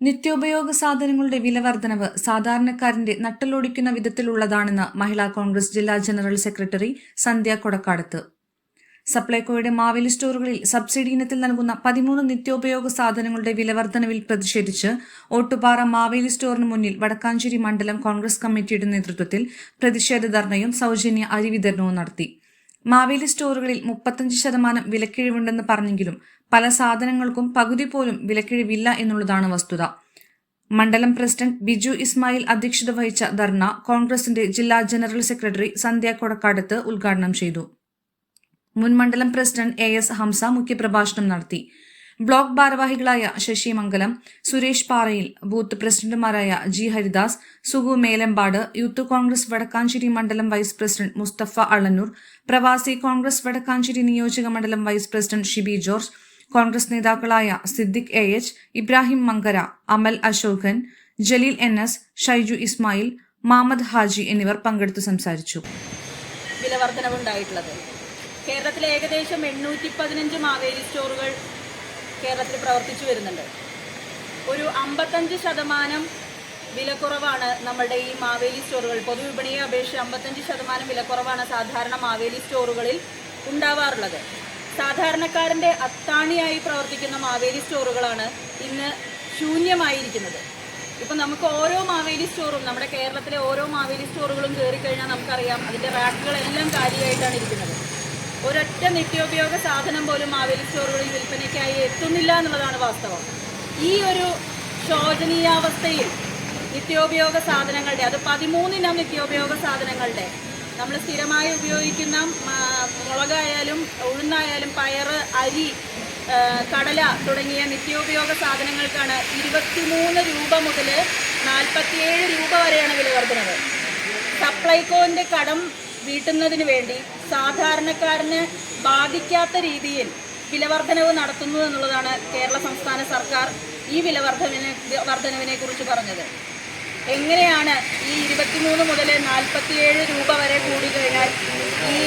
നിത്യോപയോഗ സാധനങ്ങളുടെ വിലവർദ്ധനവ് സാധാരണക്കാരന്റെ നട്ടലൊടിക്കുന്ന വിധത്തിലുള്ളതാണെന്ന് മഹിളാ കോൺഗ്രസ് ജില്ലാ ജനറൽ സെക്രട്ടറി സന്ധ്യ കൊടക്കാടത്ത്. സപ്ലൈകോയുടെ മാവേലി സ്റ്റോറുകളിൽ സബ്സിഡി ഇനത്തിൽ നൽകുന്ന പതിമൂന്ന് നിത്യോപയോഗ സാധനങ്ങളുടെ വിലവർദ്ധനവിൽ പ്രതിഷേധിച്ച് ഓട്ടുപാറ മാവേലി സ്റ്റോറിന് മുന്നിൽ വടക്കാഞ്ചേരി മണ്ഡലം കോൺഗ്രസ് കമ്മിറ്റിയുടെ നേതൃത്വത്തിൽ പ്രതിഷേധ ധർണയും സൗജന്യ അരി വിതരണവും നടത്തി. മാവേലി സ്റ്റോറുകളിൽ മുപ്പത്തഞ്ച് ശതമാനം വിലക്കിഴിവുണ്ടെന്ന് പറഞ്ഞെങ്കിലും പല സാധനങ്ങൾക്കും പകുതി പോലും വിലക്കിഴിവില്ല എന്നുള്ളതാണ് വസ്തുത. മണ്ഡലം പ്രസിഡന്റ് ബിജു ഇസ്മായിൽ അധ്യക്ഷത വഹിച്ച ധർണ കോൺഗ്രസിന്റെ ജില്ലാ ജനറൽ സെക്രട്ടറി സന്ധ്യ കൊടക്കാടത്ത് ഉദ്ഘാടനം ചെയ്തു. മുൻ മണ്ഡലം പ്രസിഡന്റ് എ എസ് ഹംസ മുഖ്യപ്രഭാഷണം നടത്തി. ബ്ലോക്ക് ഭാരവാഹികളായ ശശി മംഗലം സുരേഷ് പാറയിൽ ബൂത്ത് പ്രസിഡന്റുമാരായ G Haridas Sugu Melampad youth Congress Vadakkanchery മണ്ഡലം വൈസ് പ്രസിഡന്റ് മുസ്തഫ അളന്നൂർ പ്രവാസി കോൺഗ്രസ് വടക്കാഞ്ചേരി നിയോജക മണ്ഡലം vice president Shibi George Congress നേതാക്കളായ Siddique A H Ibrahim Mankara Amal Ashokan Jaleel N S Shaiju Ismail Mamad Haji എന്നിവർ പങ്കെടുത്തു സംസാരിച്ചു. കേരളത്തിലെ ഏകദേശം എണ്ണൂറ്റി പതിനഞ്ച് മാവേലി സ്റ്റോറുകൾ കേരളത്തിൽ പ്രവർത്തിച്ചു വരുന്നുണ്ട്. ഒരു അമ്പത്തഞ്ച് ശതമാനം വിലക്കുറവാണ് നമ്മളുടെ ഈ മാവേലി സ്റ്റോറുകൾ. പൊതുവിപണിയെ അപേക്ഷിച്ച് അമ്പത്തഞ്ച് ശതമാനം വിലക്കുറവാണ് സാധാരണ മാവേലി സ്റ്റോറുകളിൽ ഉണ്ടാവാറുള്ളത്. സാധാരണക്കാരന്റെ അത്താണിയായി പ്രവർത്തിക്കുന്ന മാവേലി സ്റ്റോറുകളാണ് ഇന്ന് ശൂന്യമായിരിക്കുന്നത്. ഇപ്പം നമുക്ക് ഓരോ മാവേലി സ്റ്റോറും നമ്മുടെ കേരളത്തിലെ ഓരോ മാവേലി സ്റ്റോറുകളും കയറി കഴിഞ്ഞാൽ നമുക്കറിയാം അതിന്റെ റാക്കുകളെല്ലാം കാലിയായിട്ടാണ് ഇരിക്കുന്നത്. ഒരൊറ്റ നിത്യോപയോഗ സാധനം പോലും മാവേലി സ്റ്റോറുകളിൽ വിൽപ്പനയ്ക്കായി എത്തുന്നില്ല എന്നുള്ളതാണ് വാസ്തവം. ഈ ഒരു ശോചനീയാവസ്ഥയിൽ നിത്യോപയോഗ സാധനങ്ങളുടെ അത് പതിമൂന്നിനം നിത്യോപയോഗ സാധനങ്ങളുടെ നമ്മൾ സ്ഥിരമായി ഉപയോഗിക്കുന്ന മുളകായാലും ഉഴുന്നായാലും പയറ് അരി കടല തുടങ്ങിയ നിത്യോപയോഗ സാധനങ്ങൾക്കാണ് ഇരുപത്തിമൂന്ന് രൂപ മുതൽ നാൽപ്പത്തിയേഴ് രൂപ വരെയാണ് വില വർധനവ്. സപ്ലൈകോന്റെ കടം വീട്ടുന്നതിന് വേണ്ടി സാധാരണക്കാരന് ബാധിക്കാത്ത രീതിയിൽ വിലവർധനവ് നടത്തുന്നു എന്നുള്ളതാണ് കേരള സംസ്ഥാന സർക്കാർ ഈ വിലവർധനവിനെ വർധനവിനെ കുറിച്ച് പറഞ്ഞത്. എങ്ങനെയാണ് ഈ ഇരുപത്തിമൂന്ന് മുതൽ നാൽപ്പത്തിയേഴ് രൂപ വരെ കൂടി കഴിഞ്ഞാൽ ഈ